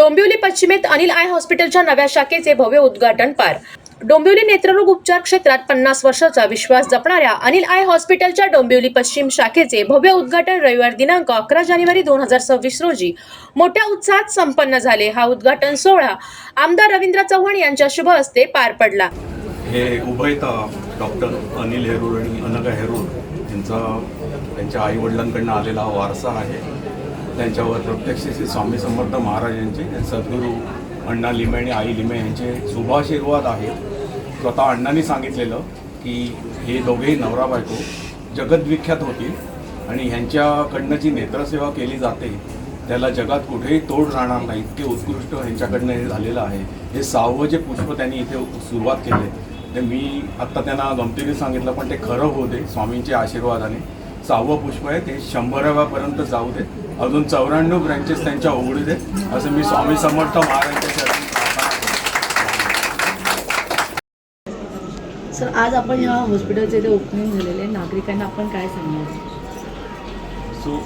Dombivli पश्चिमेत Anil I हॉस्पिटलच्या नव्या शाखेचे भव्य उद्घाटन पार. डोंबिवली नेत्ररोग उपचार क्षेत्रात पन्नास वर्षाचा विश्वास जपणाऱ्या अनिल आय हॉस्पिटलच्या डोंबिवली पश्चिम शाखेचे भव्य उद्घाटन रविवार दिनांक अकरा जानेवारी दोन हजार सव्वीस रोजी. मोठ्या उत्साहात संपन्न झाले. हा उद्घाटन सोहळा आमदार रवींद्र चव्हाण यांच्या शुभ हस्ते पार पडला. हे उभयता डॉक्टर अनिल हेरूर आणि अनघा हेरूर यांचा त्यांच्या आईवडिलांकडनं आलेला वारसा आहे. त्यांच्यावर प्रत्यक्ष श्री स्वामी समर्थ महाराज यांचे सद्गुरू अण्णा लिमे आणि आई लिमे यांचे शुभाशीर्वाद आहेत स्वतः अण्णांनी सांगितलेलं की हे दोघेही नवरा बायको जगद्विख्यात होतील आणि ह्यांच्याकडनं जी नेत्रसेवा केली जाते त्याला जगात कुठेही तोड राहणार नाही. इतके उत्कृष्ट ह्यांच्याकडनं हे झालेलं आहे. हे सहावं जे पुष्प त्यांनी इथे सुरुवात केले ते मी आत्ता त्यांना गमतीने सांगितलं पण ते खरं होते स्वामींच्या आशीर्वादाने. सहावं पुष्प आहे ते शंभराव्यापर्यंत जाऊ दे अजून चौऱ्याण्णव ब्रँचेस त्यांच्या उघडू दे असं मी स्वामी समर्थ महाराजांच्या. सर आज आपण ह्या हॉस्पिटलचे इथे ओपनिंग झालेले. नागरिकांना आपण काय सांगणार सो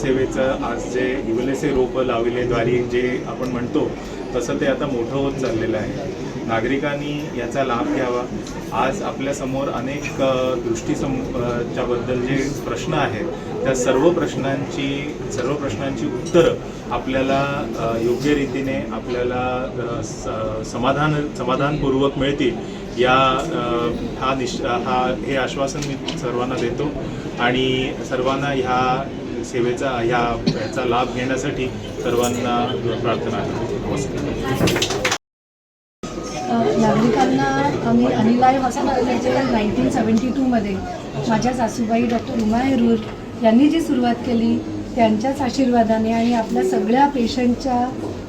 सेवेचं आज जे युवलेसे रोपं लावलेद्वारे जे आपण म्हणतो तसं ते आता मोठं होत चाललेलं आहे नागरिकांनी याचा लाभ घ्यावा. आज आपल्यासमोर अनेक अ, दृष्टीसम च्याबद्दल जे प्रश्न आहेत त्या सर्व प्रश्नांची सर्व प्रश्नांची उत्तरं आपल्याला योग्य रीतीने आपल्याला स- समाधान समाधानपूर्वक मिळतील या हा निश हा हे आश्वासन मी सर्वांना देतो. आणि सर्वांना ह्या सेवेचा ह्या याचा लाभ घेण्यासाठी सर्वांना प्रार्थना करतो. नमस्कार. नागरिकांना आम्ही अनिलाय हॉस्पिटलचे नाईन्टीन सेवन्टी टूमध्ये माझ्या सासूबाई डॉक्टर उमा हेरूर यांनी जी सुरुवात केली त्यांच्याच आशीर्वादाने आणि आपल्या सगळ्या पेशंटच्या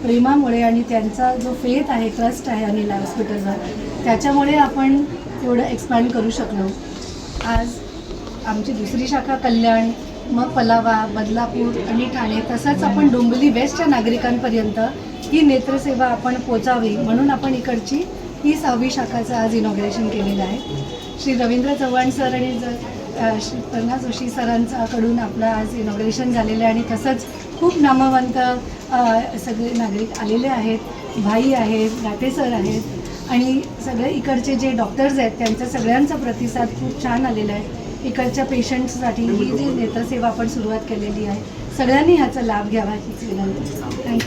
प्रेमामुळे आणि त्यांचा जो फेथ आहे ट्रस्ट आहे अनिला हॉस्पिटलवर त्याच्यामुळे आपण एवढं एक्सपॅन्ड करू शकलो. आज आमची दुसरी शाखा कल्याण मग पलावा बदलापूर आणि ठाणे. तसंच आपण डोंबिवली वेस्टच्या नागरिकांपर्यंत ही नेत्रसेवा आपण पोचावी म्हणून आपण इकडची ही सहावी शाखाचं आज इनॉग्रेशन केलेलं आहे. श्री रवींद्र चव्हाण सर आणि श्री प्रणा जोशी सरांच्याकडून आपलं आज इनॉग्रेशन झालेलं आहे आणि तसंच खूप नामवंत सगळे नागरिक आलेले आहेत. भाई आहेत गाते सर आहेत आणि सगळे इकडचे जे डॉक्टर्स आहेत त्यांचा सगळ्यांचा प्रतिसाद खूप छान आलेला आहे. इकडच्या पेशंट्ससाठी ही जी नेत्रसेवा आपण सुरुवात केलेली आहे सगळ्यांनी ह्याचा लाभ घ्यावा हीच विनंती. थँक्यू